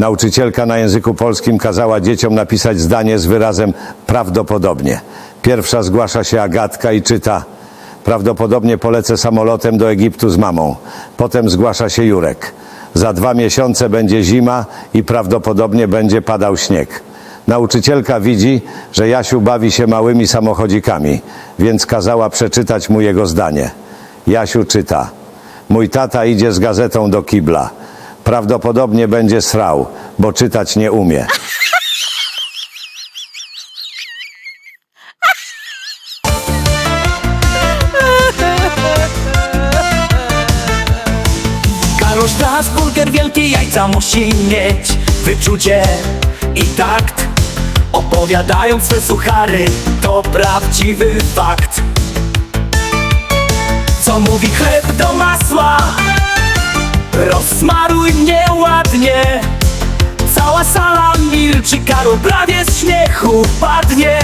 Nauczycielka na języku polskim kazała dzieciom napisać zdanie z wyrazem prawdopodobnie. Pierwsza zgłasza się Agatka i czyta Prawdopodobnie polecę samolotem do Egiptu z mamą. Potem zgłasza się Jurek. Za dwa miesiące będzie zima i prawdopodobnie będzie padał śnieg. Nauczycielka widzi, że Jasiu bawi się małymi samochodzikami, więc kazała przeczytać mu jego zdanie. Jasiu czyta. Mój tata idzie z gazetą do kibla. Prawdopodobnie będzie srał, bo czytać nie umie. Karol Strasburger wielkie jajca musi mieć Wyczucie i takt. Opowiadając swe suchary To prawdziwy fakt. Co mówi chleb do masła Rozsmaruj mnie ładnie Cała sala milczy Karol prawie z śmiechu padnie